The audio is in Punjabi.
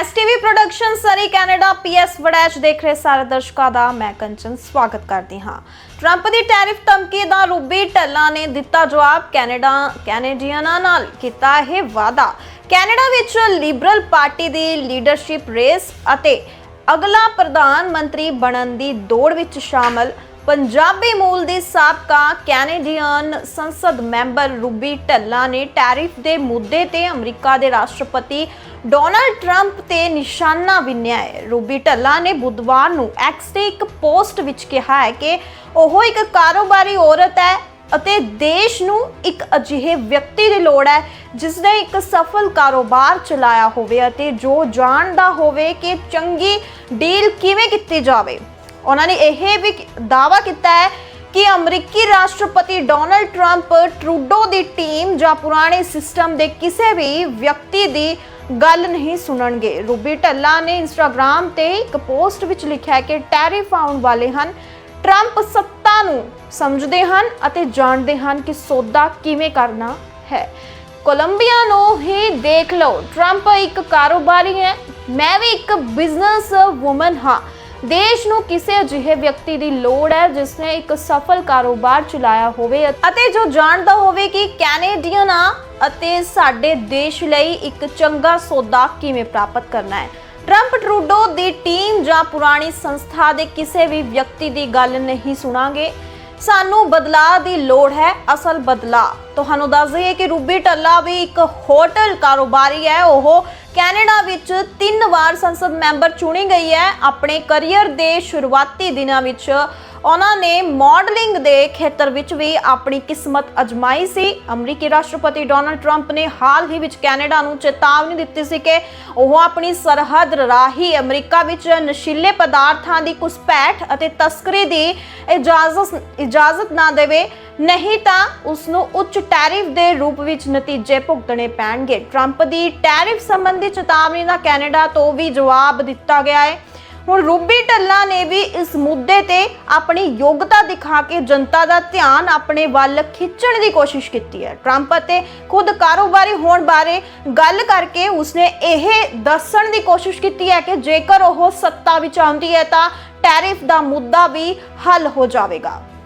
STV production Surrey Canada, PS Waraich ਦੇਖ ਰਹੇ ਸਾਰੇ ਦਰਸ਼ਕਾਂ ਦਾ ਮੈਂ ਕੰਚਨ ਸਵਾਗਤ ਕਰਦੀ ਹਾਂ। ਟਰੰਪ ਦੀ ਟੈਰਿਫ ਧਮਕੀ ਦਾ ਰੂਬੀ ਟੱਲਾ ਨੇ ਦਿੱਤਾ ਜਵਾਬ, ਕੈਨੇਡਾ, ਕੈਨੇਡੀਅਨਾਂ ਨਾਲ ਕੀਤਾ ਇਹ ਵਾਅਦਾ। ਕੈਨੇਡਾ ਵਿੱਚ ਲਿਬਰਲ ਪਾਰਟੀ ਦੀ ਲੀਡਰਸ਼ਿਪ ਰੇਸ ਅਤੇ ਅਗਲਾ ਪ੍ਰਧਾਨ ਮੰਤਰੀ ਬਣਨ ਦੀ ਦੌੜ ਵਿੱਚ ਸ਼ਾਮਲ। ਪੰਜਾਬੀ ਮੂਲ ਦੀ ਸਾਬਕਾ ਕੈਨੇਡੀਅਨ ਸੰਸਦ ਮੈਂਬਰ ਰੂਬੀ ਟੱਲਾ ਨੇ ਟੈਰਿਫ ਦੇ ਮੁੱਦੇ ਤੇ ਅਮਰੀਕਾ ਦੇ ਰਾਸ਼ਟਰਪਤੀ ਡੋਨਾਲਡ ਟਰੰਪ ਤੇ ਨਿਸ਼ਾਨਾ ਵਿੰਨਿਆ ਹੈ। ਰੂਬੀ ਟੱਲਾ ਨੇ ਬੁੱਧਵਾਰ ਨੂੰ ਐਕਸ ਤੇ ਇੱਕ ਪੋਸਟ ਵਿੱਚ ਕਿਹਾ ਹੈ ਕਿ ਉਹ ਇੱਕ ਕਾਰੋਬਾਰੀ ਔਰਤ ਹੈ ਅਤੇ ਦੇਸ਼ ਨੂੰ ਇੱਕ ਅਜਿਹੇ ਵਿਅਕਤੀ ਦੀ ਲੋੜ ਹੈ ਜਿਸ ਨੇ ਇੱਕ ਸਫਲ ਕਾਰੋਬਾਰ ਚਲਾਇਆ ਹੋਵੇ ਅਤੇ ਜੋ ਜਾਣਦਾ ਹੋਵੇ ਕਿ ਚੰਗੀ ਡੀਲ ਕਿਵੇਂ ਕੀਤੀ ਜਾਵੇ। ਉਹਨਾਂ ਨੇ ਇਹ ਵੀ ਦਾਅਵਾ ਕੀਤਾ ਹੈ ਕਿ ਅਮਰੀਕੀ ਰਾਸ਼ਟਰਪਤੀ ਡੋਨਲਡ ਟਰੰਪ ਟਰੂਡੋ ਦੀ ਟੀਮ ਜਾਂ ਪੁਰਾਣੇ ਸਿਸਟਮ ਦੇ ਕਿਸੇ ਵੀ ਵਿਅਕਤੀ ਦੀ ਗੱਲ ਨਹੀਂ ਸੁਣਨਗੇ। ਰੂਬੀ ਟੱਲਾ ਨੇ ਇੰਸਟਾਗ੍ਰam ਤੇ ਇੱਕ ਪੋਸਟ ਵਿੱਚ ਲਿਖਿਆ ਹੈ ਕਿ ਟੈਰਿਫ ਆਉਣ ਵਾਲੇ ਹਨ। ਟਰੰਪ ਸੱਤਾ ਨੂੰ ਸਮਝਦੇ ਹਨ ਅਤੇ ਜਾਣਦੇ ਹਨ ਕਿ ਸੌਦਾ ਕਿਵੇਂ ਕਰਨਾ ਹੈ। ਕੋਲੰਬੀਆ ਨੂੰ ਹੀ ਦੇਖ ਲਓ। ਟਰੰਪ ਇੱਕ ਕਾਰੋਬਾਰੀ ਹੈ। ਮੈਂ ਵੀ ਇੱਕ ਬਿਜ਼ਨਸ ਵੂਮਨ ਹਾਂ। ਦੇਸ਼ ਨੂੰ ਕਿਸੇ ਅਜਿਹੇ ਵਿਅਕਤੀ ਦੀ ਲੋੜ ਹੈ ਜਿਸ ਨੇ ਇੱਕ ਸਫਲ ਕਾਰੋਬਾਰ ਚਲਾਇਆ ਹੋਵੇ ਅਤੇ ਜੋ ਜਾਣਦਾ ਹੋਵੇ ਕਿ ਕੈਨੇਡੀਅਨ ਆ ਅਤੇ ਸਾਡੇ ਦੇਸ਼ ਲਈ ਇੱਕ ਚੰਗਾ ਸੌਦਾ ਕਿਵੇਂ ਪ੍ਰਾਪਤ ਕਰਨਾ ਹੈ। ਟਰੰਪ ਟਰੂਡੋ ਦੀ ਟੀਮ ਜਾਂ ਪੁਰਾਣੀ ਸੰਸਥਾ ਦੇ ਕਿਸੇ ਵੀ ਵਿਅਕਤੀ ਦੀ ਗੱਲ ਨਹੀਂ ਸੁਣਾਂਗੇ। ਸਾਨੂੰ ਬਦਲਾਅ ਦੀ ਲੋੜ ਹੈ, ਅਸਲ ਬਦਲਾਅ। ਤੁਹਾਨੂੰ ਦੱਸ ਦਈਏ ਕਿ ਰੂਬੀ ਟੱਲਾ ਵੀ ਇੱਕ ਹੋਟਲ ਕਾਰੋਬਾਰੀ ਹੈ। ਉਹ ਕੈਨੇਡਾ ਵਿੱਚ ਤਿੰਨ ਵਾਰ ਸੰਸਦ ਮੈਂਬਰ ਚੁਣੀ ਗਈ ਹੈ। ਆਪਣੇ ਕੈਰੀਅਰ ਦੇ ਸ਼ੁਰੂਆਤੀ ਦਿਨਾਂ ਵਿੱਚ ਉਹਨਾਂ ਨੇ ਮਾਡਲਿੰਗ ਦੇ ਖੇਤਰ ਵਿੱਚ ਵੀ ਆਪਣੀ ਕਿਸਮਤ ਅਜਮਾਈ ਸੀ। ਅਮਰੀਕੀ ਰਾਸ਼ਟਰਪਤੀ ਡੋਨਲਡ ਟਰੰਪ ਨੇ ਹਾਲ ਹੀ ਵਿੱਚ ਕੈਨੇਡਾ ਨੂੰ ਚੇਤਾਵਨੀ ਦਿੱਤੀ ਸੀ ਕਿ ਉਹ ਆਪਣੀ ਸਰਹੱਦ ਰਾਹੀਂ ਅਮਰੀਕਾ ਵਿੱਚ ਨਸ਼ੀਲੇ ਪਦਾਰਥਾਂ ਦੀ ਘੁਸਪੈਠ ਅਤੇ ਤਸਕਰੀ ਦੀ ਇਜਾਜ਼ਤ ਇਜਾਜ਼ਤ ਨਾ ਦੇਵੇ, ਨਹੀਂ ਤਾਂ ਉਸ ਨੂੰ ਉੱਚ ਟੈਰਿਫ ਦੇ ਰੂਪ ਵਿੱਚ ਨਤੀਜੇ ਭੁਗਤਣੇ ਪੈਣਗੇ। ਟਰੰਪ ਦੀ ਟੈਰਿਫ ਸੰਬੰਧੀ ਚੇਤਾਵਨੀ ਦਾ ਕੈਨੇਡਾ ਤੋਂ ਵੀ ਜਵਾਬ ਦਿੱਤਾ ਗਿਆ ਹੈ। ਹੁਣ ਰੂਬੀ ਢੱਲਾ ਨੇ ਵੀ ਇਸ ਮੁੱਦੇ ਤੇ ਆਪਣੀ ਯੋਗਤਾ ਦਿਖਾ ਕੇ ਜਨਤਾ ਦਾ ਧਿਆਨ ਆਪਣੇ ਵੱਲ ਖਿੱਚਣ ਦੀ ਕੋਸ਼ਿਸ਼ ਕੀਤੀ ਹੈ। ਟਰੰਪ ਅਤੇ ਖੁਦ ਕਾਰੋਬਾਰੀ ਹੋਣ ਬਾਰੇ ਗੱਲ ਕਰਕੇ ਉਸਨੇ ਇਹ ਦੱਸਣ ਦੀ ਕੋਸ਼ਿਸ਼ ਕੀਤੀ ਹੈ ਕਿ ਜੇਕਰ ਉਹ ਸੱਤਾ ਵਿੱਚ ਆਉਂਦੀ ਹੈ ਤਾਂ ਟੈਰਿਫ ਦਾ ਮੁੱਦਾ ਵੀ ਹੱਲ ਹੋ ਜਾਵੇਗਾ।